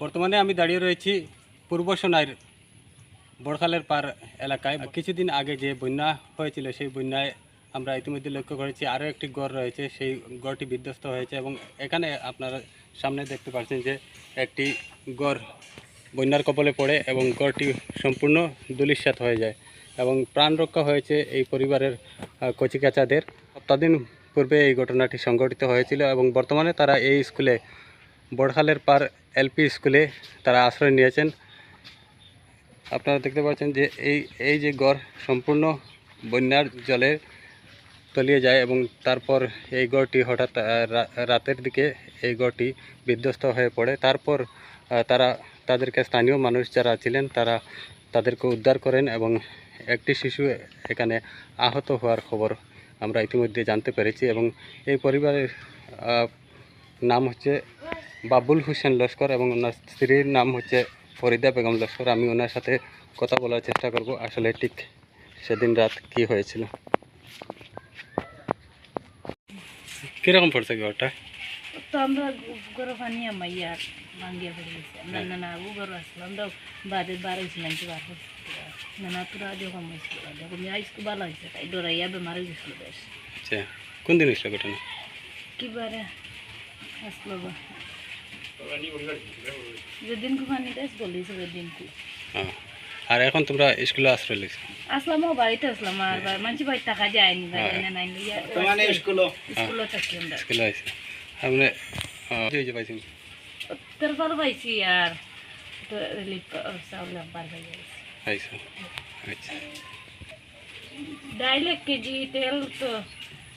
বর্তমানে আমি দাঁড়িয়ে রয়েছি পূর্ব সোনাইয়ের বড়খালের পার এলাকায়। কিছুদিন আগে যে বন্যা হয়েছিল, সেই বন্যায় আমরা ইতিমধ্যে লক্ষ্য করেছি, আরও একটি গড় রয়েছে। সেই গড়টি বিধ্বস্ত হয়েছে এবং এখানে আপনারা সামনে দেখতে পাচ্ছেন যে একটি গড় বন্যার কবলে পড়ে এবং গড়টি সম্পূর্ণ দুলিশ্বাত হয়ে যায় এবং প্রাণ রক্ষা হয়েছে এই পরিবারের কচিকাচাদের সপ্তাহদিন পূর্বে এই ঘটনাটি সংঘটিত হয়েছিল এবং বর্তমানে তারা এই স্কুলে বড়খালের পার এলপি স্কুলে তারা আশ্রয় নিয়েছেন। আপনারা দেখতে পাচ্ছেন যে এই এই যে গড় সম্পূর্ণ বন্যার জলে তলিয়ে যায় এবং তারপর এই গড়টি হঠাৎ রাতের দিকে এই গড়টি বিধ্বস্ত হয়ে পড়ে। তারপর তারা তাদেরকে স্থানীয় মানুষ যারা ছিলেন তারা তাদেরকে উদ্ধার করেন এবং একটি শিশু এখানে আহত হওয়ার খবর আমরা ইতিমধ্যে জানতে পেরেছি এবং এই পরিবারের নাম হচ্ছে বাবুল হোসেন লস্কর এবং ওনার স্ত্রীর নাম হচ্ছে ফরিদা বেগম লস্কর। আমি ওনার সাথে কথা বলার চেষ্টা করব। আসলে ঠিক সেদিন রাত কি হয়েছিল? কীরকম পড়ছে ঘরটা? তো আমরা গরু পানি আমার ইয়ার ভাঙ্গিয়া পড়ে গেছে। না না না ও গরু আসলো। আমরা বাদে বার হয়েছিলাম কি বার হয়েছিল না না তোরা যখন হয়েছিল যখন আইসকে ভালো হয়েছে তাই ডরাইয়া বেমার গেছিল বেশ। আচ্ছা কোন দিন হয়েছিল ঘটনা? আসলো বা? যেদিন কু পানি দেশ বলিস ওদিন কু হ্যাঁ। আর এখন তোমরা স্কুলে আশ্রয় লিখছো আসলাম ও বাড়িতে আসলাম আর বা- মানুষ বাড়ি টাকা যায়নি বাড়ি না নাই স্কুলও থাকি আমরা। স্কুলে আছে আপনি ওই যে পাইছি তারপর পাইছি আর তো রিলিফ চাউল বার হয়ে গেছে পাইছো আচ্ছা। ডাইল এক কেজি তেল তো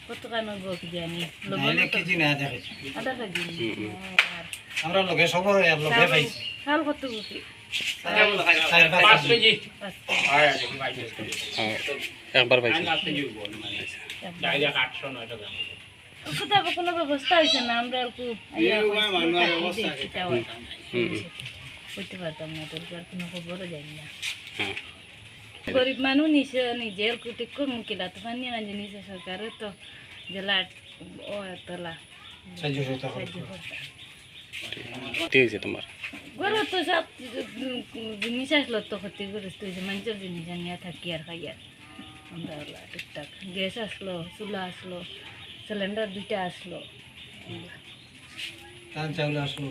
কত কেন গো কি জানি লবণ তো কেজি না দেখেছি আধা কেজি। হুম, হুম। আমরা লগে সবর পাইছি। কত একবার পাইছি। কোনো ব্যবস্থা হয়েছে না? আমরা করতে পারতাম না তোর আর কোনো খবরও জানি না। হ্যাঁ। গরিব মানুষ নিচে নিজের কুটি করুন কিলা তো পানি না নিচে সরকারের তো জেলা ও সাহায্য হয়েছে তোমার? গরু তো সব জিনিস আসলো তো ক্ষতি করিস তুই যে মানুষের জিনিস নিয়ে থাকি আর খাই আর। আমরা টুকটাক গ্যাস আসলো চুলা আসলো সিলিন্ডার দুইটা আসলো। ধান চাউল আসলো।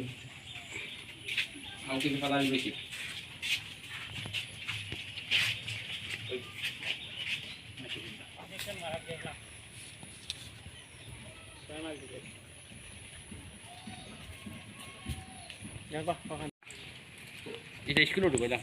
Il est exclu, le gars.